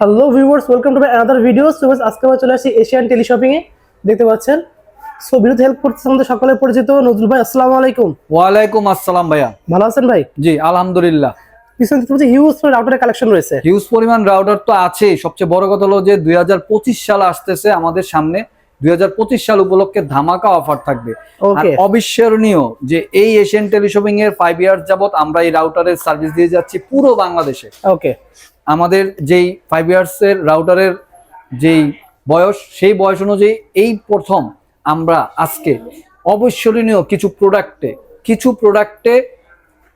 Hello viewers welcome to my other video so আজকে আমরা চলে আসি এশিয়ান টেলিশপিং এ। দেখতে পাচ্ছেন? সো বিরুদ্ধ হেল্প করতেছে আমাদের সকলে পরিচিত নজরুল ভাই আসসালামু আলাইকুম। ওয়ালাইকুম আসসালাম ভাইয়া। ভালো আছেন ভাই? জি আলহামদুলিল্লাহ। পিছনে দেখতে পাচ্ছি হিউজ রাউটারের কালেকশন রয়েছে। হিউজ পরিমাণ রাউটার তো আছে সবচেয়ে বড় কথা হলো যে দুই সাল আসতেছে আমাদের সামনে। দুই হাজার পঁচিশ সাল উপলক্ষে ধামাকা অফার থাকবে। আর অবিস্মরণীয় যে এই এশিয়ান টেলিশপিং এর ফাইভ ইয়ার্স যাবত আমরা এই রাউটারের সার্ভিস দিয়ে যাচ্ছি পুরো বাংলাদেশে। ওকে আমাদের যেই ফাইভ ইয়ার্স এর রাউটারের যেই বয়স সেই বয়স অনুযায়ী এই প্রথম আমরা আজকে অবিস্মরণীয় কিছু প্রোডাক্টে কিছু প্রোডাক্টে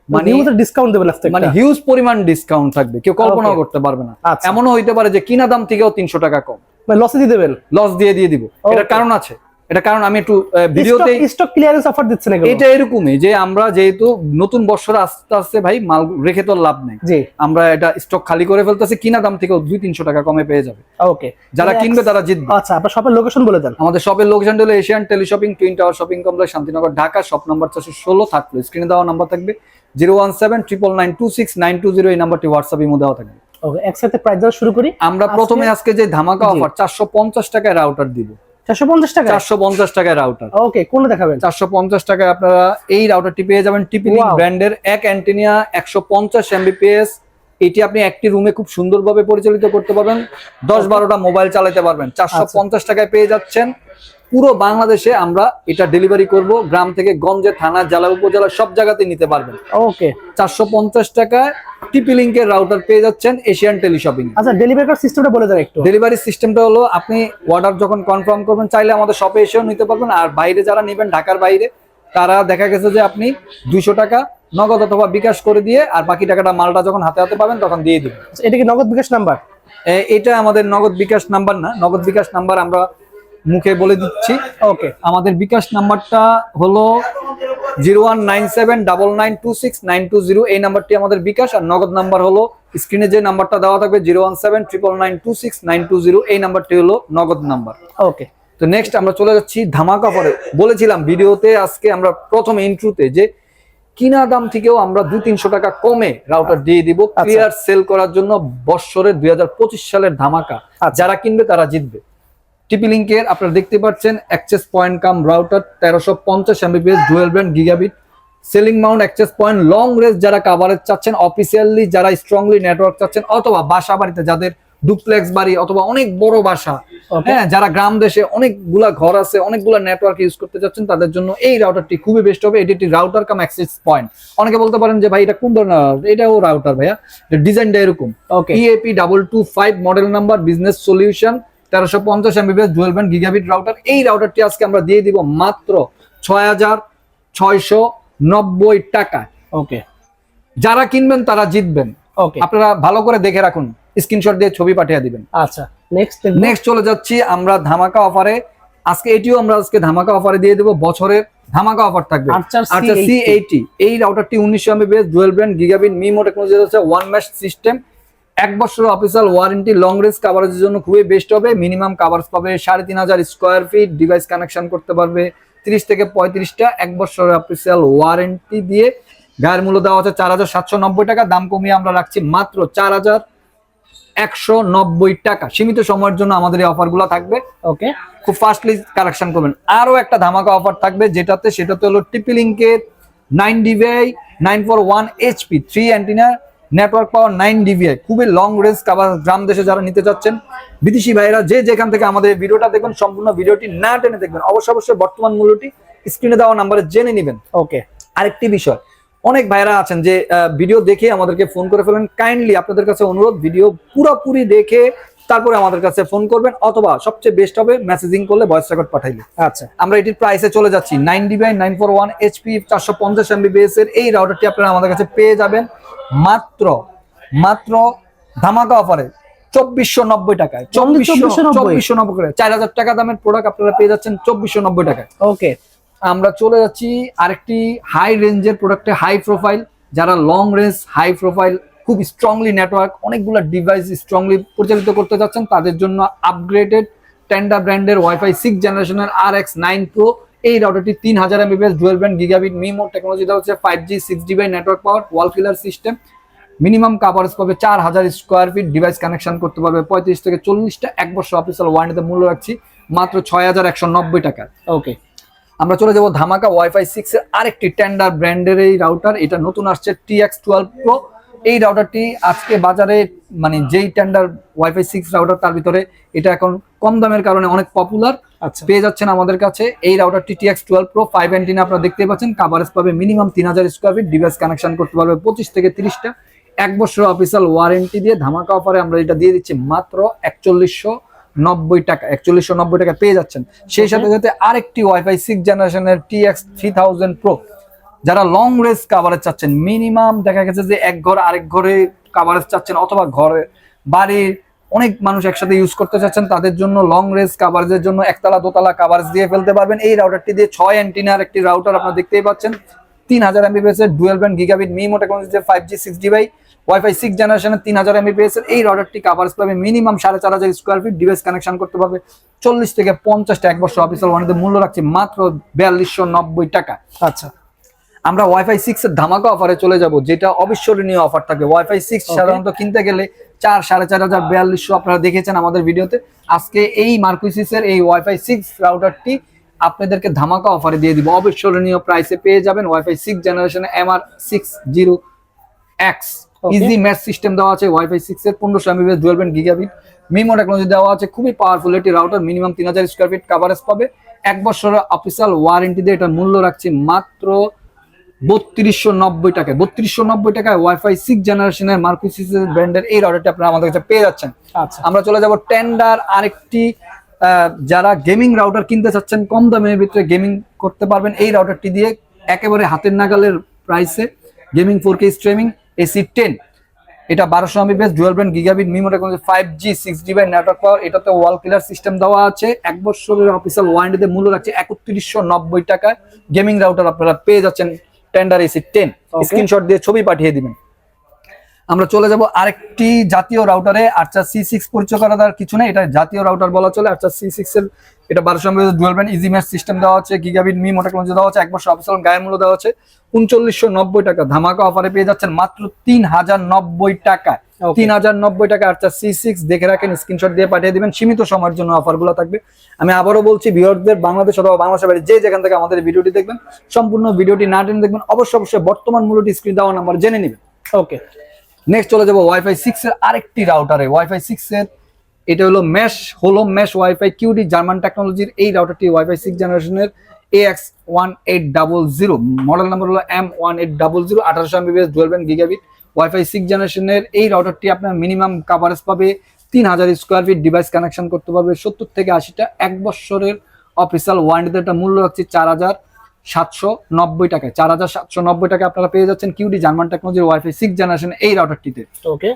মানে মানে ডিসকাউন্ট দেবেন আজকে মানে হিউজ পরিমাণ ডিসকাউন্ট থাকবে। কেউ কল্পনাও করতে পারবে না। আচ্ছা। এমনও হইতে পারে যে কিনা দাম থেকেও তিনশো টাকা কম। মানে লসে দিয়ে দেবেন? লস দিয়ে দিয়ে দিব। এটার কারণ আছে। এটা কারণ আমি একটু ভিডিওতে স্টক ক্লিয়ারেন্স অফার দিচ্ছেন এগুলো। এটা এরকমই যে আমরা যেহেতু নতুন বছর আস্তে আস্তে ভাই মাল রেখে তো লাভ নেই। জি। আমরা এটা স্টক খালি করে ফেলতেছি কিনা দাম থেকেও দুই তিনশো টাকা কমে পেয়ে যাবে। ওকে যারা কিনবে তারা জিতবে। আচ্ছা আপনার শপের লোকেশন বলে দেন। আমাদের শপের লোকেশন হলো Asian teleshopping twin tower shopping complex Shantinagar Dhaka. Shop number চারশো ষোলো থাকবে স্ক্রিনে দেওয়া নাম্বার থাকবে। Zero one seven triple nine two six nine two zero এই নাম্বারটি হোয়াটসঅ্যাপ ইমো দেওয়া থাকবে। ওকে একসাথে প্রাইস দেওয়া শুরু করি। আমরা প্রথমে আজকে যে ধামাকা। অফার চারশো পঞ্চাশ টাকায় রাউটার দিব। চারশো পঞ্চাশ টাকা চারশো পঞ্চাশ টাকায় রাউটার ওকে কোনটা দেখাবেন? চারশো পঞ্চাশ টাকায় আপনারা এই রাউটারটি পেয়ে যাবেন টিপি. ব্র্যান্ডের এক অ্যান্টেনিয়া একশো পঞ্চাশ এমবিপিএস এটি আপনি একটি রুমে খুব সুন্দরভাবে পরিচালিত করতে পারবেন। দশ বারোটা মোবাইল চালাতে পারবেন। চারশো। পঞ্চাশ টাকায় পেয়ে যাচ্ছেন। পুরো বাংলাদেশে আমরা এটা ডেলিভারি করব। গ্রাম থেকে গঞ্জে থানা জেলা উপজেলা সব জায়গাতে নিতে পারবেন। ওকে চারশো পঞ্চাশ টাকায় টিপি লিঙ্কের রাউটার পেয়ে যাচ্ছেন এশিয়ান টেলিশপিং আচ্ছা ডেলিভারি সিস্টেমটা বলে দেন একটু। ডেলিভারি সিস্টেমটা হলো আপনি অর্ডার যখন কনফার্ম করবেন চাইলে আমাদের শপে এসেও নিতে পারবেন। আর বাইরে যারা নেবেন ঢাকার বাইরে তারা দেখা গেছে যে আপনি দুইশো টাকা নগদ অথবা বিকাশ করে দিয়ে আর বাকি টাকাটা মালটা যখন হাতে হাতে পাবেন তখন দিয়ে দিবেন। আচ্ছা, এটা কি নগদ বিকাশ নাম্বার? এটা আমাদের নগদ বিকাশ নাম্বার না। নগদ বিকাশ নাম্বার আমরা মুখে বলে দিচ্ছি। ওকে আমাদের বিকাশ নাম্বারটা হলো zero one nine seven double nine two six nine two zero. এই নাম্বারটি আমাদের বিকাশ। আর নগদ নাম্বার হলো স্ক্রিনে যে নাম্বারটা দেওয়া থাকবে zero one seven triple nine two six nine two zero. এই নাম্বারটি হলো নগদ নাম্বার। ওকে তো নেক্সট আমরা চলে যাচ্ছি ধামাকা পরে। বলেছিলাম ভিডিওতে আজকে আমরা প্রথম ইন্ট্রুতে যে কিনা দাম থেকেও আমরা দু তিনশো টাকা কমে রাউটার দিয়ে দিব। আচ্ছা। ক্লিয়ার সেল করার জন্য বৎসরের দুই সালের ধামাকা। আচ্ছা। যারা কিনবে তারা জিতবে। টিপি লিঙ্কের আপনারা দেখতে পাচ্ছেন অ্যাক্সেস পয়েন্ট কাম রাউটার তেরোশো পঞ্চাশ Mbps dual brand gigabit ceiling mount access point long range যারা কাভারেজ চাচ্ছেন অফিসিয়ালি যারা স্ট্রংলি নেটওয়ার্ক চাচ্ছেন অথবা বাসা বাড়িতে যাদের ডুপ্লেক্স বাড়ি অথবা অনেক বড় বাসা হ্যাঁ যারা গ্রাম দেশে অনেকগুলা ঘর আছে অনেকগুলা নেটওয়ার্ক ইউজ করতে যাচ্ছেন তাদের জন্য এই রাউটারটি খুবই বেস্ট হবে। এটি একটি রাউটার কাম অ্যাক্সেস পয়েন্ট অনেকে বলতে পারেন যে ভাই এটা কোন ধরনের? এটাও রাউটার ভাইয়া। ডিজাইনটা এরকম। Okay EAP double two five model number business solution তেরোশো পঞ্চাশ Mbps dual band gigabit router এই রাউটারটি আজকে আমরা দিয়ে দিব মাত্র ছয় হাজার ছয়শো নব্বই টাকা ওকে। যারা কিনবেন তারা জিতবেন। ওকে। আপনারা ভালো করে দেখে রাখুন স্ক্রিনশট দিয়ে ছবি পাঠিয়ে দিবেন। আচ্ছা নেক্সট নেক্সট চলে যাচ্ছি আমরা ধামাকা অফারে আজকে এটিও আমরা আজকে ধামাকা অফারে দিয়ে দেবো বছরের ধামাকা অফার থাকবে। আচ্ছা সি এইটি এই রাউটারটি উনিশশো Mbps dual brand gigabit MIMO technology হচ্ছে ওয়ান ম্যাশ সিস্টেম এক বছরের অফিসিয়াল ওয়ারেন্টি লং রেঞ্জ কাভারেজের জন্য খুবই বেস্ট হবে। মিনিমাম কাভারেজ পাবে সাড়ে তিন হাজার স্কোয়ার ফিট ডিভাইস কানেকশন করতে পারবে তিরিশ থেকে পঁয়ত্রিশটা। এক বছরের অফিসিয়াল ওয়ারেন্টি দিয়ে গায়ের মূল্য দেওয়া হচ্ছে চার হাজার সাতশো নব্বই টাকা। দাম কমিয়ে আমরা রাখছি মাত্র চার হাজার একশো নব্বই টাকা। সীমিত সময়ের জন্য আমাদের এই অফারগুলো থাকবে। ওকে খুব ফাস্টলি কালেকশন করবেন। আরও একটা ধামাকা অফার থাকবে যেটাতে, সেটাতে হলো টিপি লিঙ্কের nine DVI nine four one HP three antenna network power nine DVI খুবই লং রেঞ্জ কাভার গ্রাম দেশে যারা নিতে চাচ্ছেন বিদেশি ভাইরা যে যেখান থেকে আমাদের ভিডিওটা দেখবেন সম্পূর্ণ ভিডিওটি না টেনে দেখবেন। অবশ্যই অবশ্যই বর্তমান মূল্যটি স্ক্রিনে দেওয়া নাম্বারে জেনে নেবেন। ওকে আরেকটি বিষয় অনেক ভাইরা আছেন যে ভিডিও দেখে আমাদেরকে ফোন করে ফেলেন কাইন্ডলি আপনাদের কাছে অনুরোধ ভিডিও পুরোপুরি দেখে তারপরে আমাদের কাছে ফোন করবেন অথবা সবচেয়ে বেস্ট হবে মেসেজিং করলে ভয়েস রেকর্ড পাঠাইলে। আচ্ছা। আমরা এটির প্রাইসে চলে যাচ্ছি nine dBi nine four one HP চারশো পঞ্চাশ এমবিবিএস এর। এই রাউটারটি আপনারা আমাদের কাছে পেয়ে যাবেন। মাত্র মাত্র ধামাকা অফারে চব্বিশশো নব্বই টাকায়। চব্বিশশো নব্বই। করে। চার হাজার টাকা দামের প্রোডাক্ট আপনারা পেয়ে যাচ্ছেন চব্বিশশো নব্বই টাকায়। ওকে আমরা চলে যাচ্ছি আরেকটি হাই রেঞ্জের প্রোডাক্টে হাই প্রোফাইল যারা লং রেঞ্জ হাই প্রোফাইল খুব স্ট্রংলি নেটওয়ার্ক অনেকগুলো ডিভাইস স্ট্রংলি পরিচালিত করতে যাচ্ছেন তাদের জন্য আপগ্রেডেড টেন্ডা ব্র্যান্ডের ওয়াইফাই সিক্স জেনারেশনের আর এক্স নাইন প্রো এই রাউটারটি তিন হাজার Mbps dual band gigabit MIMO technology দেওয়া হচ্ছে five G six G dBi network power wall killer system minimum coverage পাবে চার হাজার স্কোয়ার ফিট ডিভাইস কানেকশন করতে পারবে পঁয়ত্রিশ থেকে চল্লিশটা। এক বছর অফিসিয়াল ওয়ারেন্টিতে মূল্য রাখছি মাত্র ছয় হাজার একশো নব্বই টাকা। ওকে আমরা চলে যাব ধামাকা ওয়াইফাই সিক্স এর আরেকটি টেন্ডার ব্র্যান্ডের এই রাউটার এটা নতুন আসছে টি এক্স টুয়েলভ প্রো এই রাউটারটি আজকে বাজারে মানে যেই টেন্ডার ওয়াইফাই সিক্স রাউটার তার ভিতরে এটা এখন কম দামের কারণে অনেক পপুলার আচ্ছা। পেয়ে যাচ্ছেন আমাদের কাছে। এই রাউটারটি T X twelve pro five antenna আপনারা দেখতে পাচ্ছেন কাভারেজ পাবে মিনিমাম তিন হাজার স্কোয়ার ফিট ডিভাইস কানেকশন করতে পারবে পঁচিশ থেকে তিরিশটা। এক বছর অফিসিয়াল ওয়ারেন্টি দিয়ে ধামাকা অফারে আমরা এটা দিয়ে দিচ্ছি মাত্র একচল্লিশশো নব্বই টাকা একচল্লিশশো নব্বই টাকা পেয়ে যাচ্ছেন। সেই সাথে সাথে আরেকটি ওয়াইফাই সিক্স জেনারেশনের T X three thousand pro যারা লং রেঞ্জ কাভারেজ চাচ্ছেন মিনিমাম দেখা গেছে যে এক ঘর আরেক ঘরে কাভারেজ চাচ্ছেন অথবা ঘরে, বাড়ির অনেক মানুষ একসাথে ইউজ করতে চাচ্ছেন, তাদের জন্য লং রেঞ্জ কাভারেজের জন্য একতলা দোতলা কাভারেজ দিয়ে ফেলতে পারবেন। এই রাউটারটি দিয়ে ছয় অ্যান্টিনার একটি রাউটার আপনারা দেখতেই পাচ্ছেন। তিন হাজার এমবিপিএস এর dual band gigabit MIMO technology five G six G by WiFi six জেনারেশনের তিন হাজার এমবিপিএস এর এই রাউটারটি কাভারেজ পাবে মিনিমাম সাড়ে চার হাজার স্কোয়ার ফিট ডিভাইস কানেকশন করতে পারবে। চল্লিশ থেকে পঞ্চাশটা এক বছর অফিসিয়াল ওয়ারেন্টি মূল্য রাখছে মাত্র বিয়াল্লিশশো নব্বই টাকা। আচ্ছা। আমরা ওয়াইফাই সিক্স এর ধামাকা অফারে চলে যাব যেটা অবিস্মরণীয় অফার থাকে। ওয়াইফাই সিক্স সাধারণত কিনতে গেলে চার সাড়ে চার হাজার বিয়াল্লিশশো আপনারা দেখেছেন আমাদের ভিডিওতে। আজকে এই মার্কুইসিস এর এই ওয়াইফাই সিক্স রাউটারটি আপনাদেরকে ধামাকা অফারে দিয়ে দিব। অবিস্মরণীয় প্রাইসে পেয়ে যাবেন WiFi six generation M R six zero X easy mesh system দেওয়া আছে ওয়াইফাই সিক্স এর পনেরোশো dual band gigabit MIMO technology দেওয়া আছে খুবই পাওয়ারফুল একটি রাউটার মিনিমাম তিন হাজার স্কোয়ার ফিট কাভারেজ পাবে। এক বছরের অফিসিয়াল ওয়ারেন্টি দিয়ে এটার মূল্য রাখছি মাত্র বত্রিশশো নব্বই টাকায় বত্রিশশো নব্বই টাকায় ওয়াইফাই সিক্স জেনারেশনের মার্কুসিস ব্র্যান্ডের এই রাউটারটি আপনারা আমাদের কাছে পেয়ে যাচ্ছেন। আচ্ছা। আমরা চলে যাব টেন্ডার আরেকটি যারা গেমিং রাউটার কিনতে চাচ্ছেন কম দামের ভিতরে গেমিং করতে পারবেন। এই রাউটারটি দিয়ে একেবারে হাতের নাগালের প্রাইসে gaming four K streaming AC ten এটা বারোশো Mbps dual brand gigabit MIMO technology five G six G by network power এটাতে ওয়াল ক্লিয়ার সিস্টেম দেওয়া আছে। এক বছরের অফিসিয়াল ওয়ারেন্টিতে মূল্য রাখছে একত্রিশশো নব্বই টাকায়। গেমিং রাউটার আপনারা পেয়ে যাচ্ছেন টেন্ডার এসি টেন স্ক্রিনশট দিয়ে ছবি পাঠিয়ে দিবেন। আমরা চলে যাব আরেকটি জাতীয় রাউটারে আচ্ছা সি সিক্স পরিচয় করা দেওয়ার কিছু নেই। এটা জাতীয় রাউটার বলা চলে। আচ্ছা সি সিক্স এর এটা বারোশো dual band easy mesh system দেওয়া আছে। গিগাবিট মি মোটা টেকনোলজি দেওয়া আছে। এক বছর অফিসিয়াল গায়ের মূল্য দেওয়া আছে। উনচল্লিশশো নব্বই টাকা। ধামাকা অফারে পেয়ে যাচ্ছেন মাত্র তিন হাজার নব্বই টাকায়। Okay. তিন হাজার নব্বই টাকা আচ্ছা সি সিক্স দেখে রাখেন স্ক্রিনশট দিয়ে পাঠিয়ে দিবেন। সীমিত সময়ের জন্য অফারগুলো থাকবে। আমি আবারও বলছি ভিউয়ারদের বাংলাদেশ অথবা বাংলাদেশের বাইরে যে যেখান থেকে আমাদের ভিডিওটি দেখবেন সম্পূর্ণ ভিডিওটি না টেনে দেখবেন। অবশ্যই অবশ্যই বর্তমান মূল্যটি স্ক্রিন দেওয়া নাম্বার জেনে নেবেন। ওকে নেক্সট চলে যাব ওয়াইফাই সিক্স এর আরেকটি রাউটারে ওয়াইফাই সিক্স এর, এটা হলো ম্যাশ হলো ম্যাশ ওয়াইফাই কিউডি জার্মান টেকনোলজির এই রাউটারটি ওয়াইফাই সিক্স জেনারেশনের X one eight double zero model number হলো M one eight double zero আঠারোশো Mbps dual band gigabit WiFi six জেনারেশনের এই রাউটারটি আপনার মিনিমাম কাভারেজ পাবে তিন হাজার স্কোয়ার ফিট ডিভাইস কানেকশন করতে পারবে। সত্তর থেকে আশিটা এক বছরের অফিসিয়াল ওয়ারেন্টিতে একটা মূল্য রাখছি চার হাজার। সাতশো নব্বই টাকায় চার হাজার সাতশো নব্বই টাকা আপনারা পেয়ে যাচ্ছেন কিউডি জার্মান টেকনোলজির ওয়াইফাই সিক্স জেনারেশন এই রাউটারটিতে ওকে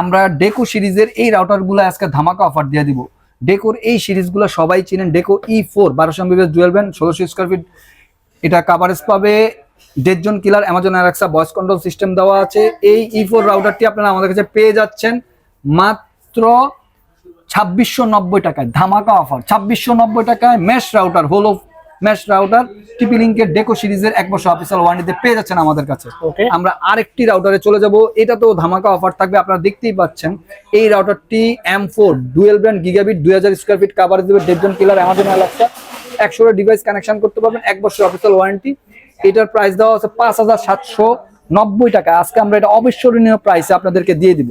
আমরা ডেকো সিরিজের এই রাউটারগুলো আজকে ধামাকা অফার দিয়ে দিব। ডেকোর এই সিরিজগুলো সবাই চিনেন ডেকো ই ফোর বারোশো এমবিবিএস ডুয়েল ব্যান্ড ষোলোশো স্কোয়ার ফিট এটা কাভারেজ পাবে দেড়জন killer Amazon Alexa voice control system দেওয়া আছে। এই ই ফোর রাউটারটি আপনারা আমাদের কাছে পেয়ে যাচ্ছেন মাত্র ছাব্বিশশো নব্বই টাকায় ধামাকা অফার ছাব্বিশশো নব্বই টাকায় মেশ রাউটার হলো মেশ রাউটার টিপি লিঙ্কের ডেকো সিরিজের এক বছর অফিসিয়াল ওয়ারেন্টিতে পেয়ে যাচ্ছেন আমাদের কাছে। আমরা আরেকটি রাউটারে চলে যাব। এটা তো ধামাকা অফার থাকবে আপনারা দেখতেই পাচ্ছেন। এই রাউটারটি M four dual brand gigabit দুই হাজার স্কোয়ার ফিট কাভারেজ দেবে দেড়জন কিলার অ্যামাজন অ্যালেক্সা একশো ডিভাইস কানেকশন করতে পারবেন এক বছর অফিসিয়াল ওয়ারেন্টি এটার প্রাইস দেওয়া আছে পাঁচ হাজার সাতশো নব্বই টাকা। আজকে আমরা এটা অবিস্মরণীয় প্রাইসে আপনাদেরকে দিয়ে দিব।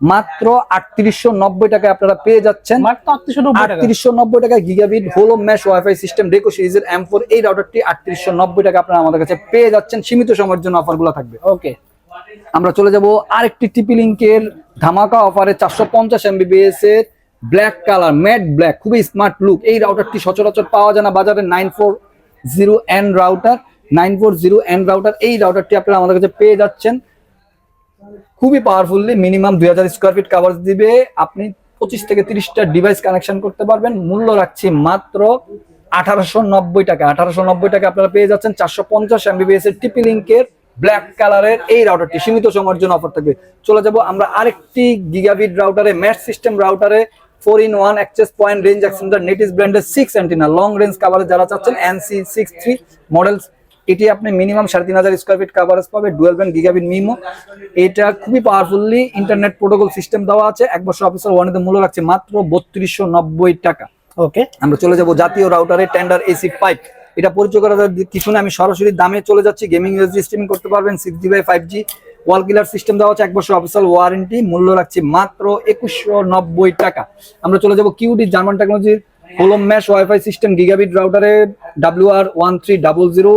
মাত্র আটত্রিশশো নব্বই টাকায় আপনারা পেয়ে যাচ্ছেন। মাত্র আটত্রিশশো নব্বই টাকা। আটত্রিশশো নব্বই টাকা গিগাবিট হোলো ম্যাশ ওয়াইফাই সিস্টেম ডেকো সিরিজের এম ফোর এই রাউটারটি আটত্রিশশো নব্বই টাকা আপনারা আমাদের কাছে পেয়ে যাচ্ছেন। সীমিত সময়ের জন্য অফারগুলো থাকবে। ওকে। আমরা চলে যাব আরেকটি টিপি লিঙ্কের ধামাকা অফারে চারশো পঞ্চাশ এমবিবিএস এর ব্ল্যাক কালার ম্যাট ব্ল্যাক খুবই স্মার্ট লুক এই রাউটারটি সচরাচর পাওয়া যায় না বাজারে nine four zero N router nine four zero N router এই রাউটারটি আপনারা আমাদের কাছে পেয়ে যাচ্ছেন। খুবই পাওয়ারফুললি মিনিমাম দুই হাজার স্কোয়ার ফিট কাভার দিবে। আপনি পঁচিশ থেকে তিরিশটা ডিভাইস কানেকশন করতে পারবেন। মূল্য রাখছি মাত্র আঠারোশো নব্বই টাকা। আঠারোশো নব্বই টাকা আপনারা পেয়ে যাচ্ছেন চারশো পঞ্চাশ এমবিবিএস এর টিপি লিঙ্কের ব্ল্যাক কালারের এই রাউটারটি সীমিত সময়ের জন্য অফার থাকবে। চলে যাব আমরা আরেকটি গিগাবিট রাউটারে mesh system রাউটারে four in one access point range extender Netis ব্র্যান্ডের সিক্স অ্যান্টিনা লং রেঞ্জ কাভারে যারা চাচ্ছেন এনসি সিক্স থ্রি মডেল এটি আপনি মিনিমাম সাড়ে তিন হাজার স্কোয়ার ফিট কাভারেজ পাবে ডুয়েল ব্যান্ড গিগাবিট মিমো এটা খুবই পাওয়ারফুলি ইন্টারনেট প্রোটোকল সিস্টেম দেওয়া আছে। এক বছর অফিসার ওয়ারেন্টি মূল্য রাখছে মাত্র বত্রিশশো নব্বই টাকা। ওকে। আমরা চলে যাব জাতীয় রাউটারে টেন্ডার এসি পাইপ এটা পরিচয় করার কিছু না আমি সরাসরি দামে চলে যাচ্ছি। গেমিং ইউএসডি স্ট্রিমিং করতে পারবেন six G by five G wall killer system দেওয়া হচ্ছে এক বছর অফিসিয়াল ওয়ারেন্টি মূল্য রাখছে মাত্র একুশশো নব্বই টাকা। আমরা চলে যাব কিউডি জার্মান টেকনোলজির whole home mesh WiFi system gigabit রাউটারে W R one three double zero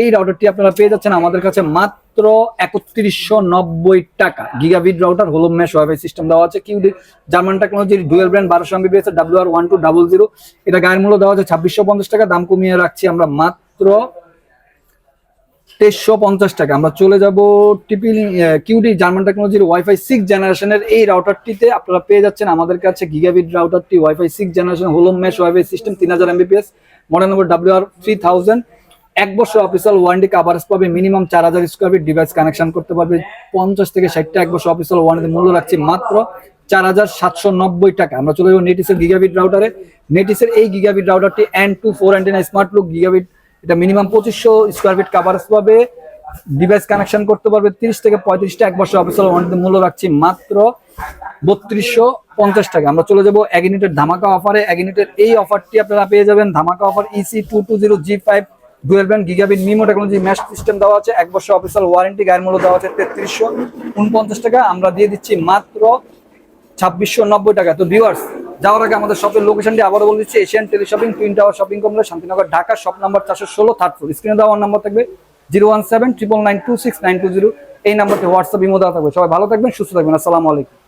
এই রাউটারটি আপনারা পেয়ে যাচ্ছেন আমাদের কাছে মাত্র একত্রিশশো নব্বই টাকা। Gigabit router whole home mesh WiFi system দেওয়া আছে কিউডি জার্মান টেকনোলজির ডুয়েল ব্র্যান্ড বারোশো Mbps W R one two double zero এটা গায়ের মূল্য দেওয়া আছে ছাব্বিশশো পঞ্চাশ টাকা, দাম কমিয়ে রাখছি আমরা মাত্র তেইশশো পঞ্চাশ টাকা। আমরা চলে যাব টিপি কিউডি জার্মান টেকনোলজির ওয়াইফাই সিক্স জেনারেশনের এই রাউটারটিতে আপনারা পেয়ে যাচ্ছেন আমাদের কাছে gigabit রাউটারটি WiFi six generation whole home mesh WiFi system তিন হাজার Mbps model number W R three thousand এক বছর অফিসিয়াল ওয়ারেন্টি কাভারেজ পাবে মিনিমাম চার হাজার স্কোয়ার ফিট ডিভাইস কানেকশন করতে পারবে। পঞ্চাশ থেকে ষাটটা এক বছর অফিসিয়াল ওয়ারেন্টি মূল্য রাখছি মাত্র চার হাজার সাতশো নব্বই টাকা। আমরা চলে যাব নেটিসের গিগাবিট রাউটারে নেটিসের এই gigabit রাউটারটি N two four antenna smart look gigabit এটা মিনিমাম পঁচিশশো স্কোয়ার ফিট কাভারেজ পাবে। ডিভাইস কানেকশন করতে পারবে তিরিশ থেকে পঁয়ত্রিশটা এক বছর অফিসিয়াল ওয়ারেন্টি মূল্য রাখছি মাত্র বত্রিশশো পঞ্চাশ টাকা। আমরা চলে যাব এক ইউনিটের ধামাকা অফারে ইউনিটের এই অফারটি আপনারা পেয়ে যাবেন। ধামাকা offer EC two two zero G five dual band gigabit MIMO technology mesh system দেওয়া আছে। এক বছর অফিসিয়াল ওয়ারেন্টি গায়ের মূল্য দেওয়া আছে তেত্রিশশো উনপঞ্চাশ টাকা। আমরা দিয়ে দিচ্ছি মাত্র ছাব্বিশশো নব্বই টাকা। তো ভিউয়ার্স যাওয়ার আগে আমাদের শপের লোকেশনটি আবারও বলে দিচ্ছি, Asian tele shopping, twin tower shopping complex, Shantinagar, Dhaka shop number চারশো ষোলো থার্ড ফ্লোর স্ক্রিনে দেওয়ার নাম্বার থাকবে zero one seven triple nine two six nine two zero এই নাম্বারটি হোয়াটসঅ্যাপ ইমো দেওয়া থাকবে। সবাই ভালো থাকবেন, সুস্থ থাকবেন। আসসালামু আলাইকুম।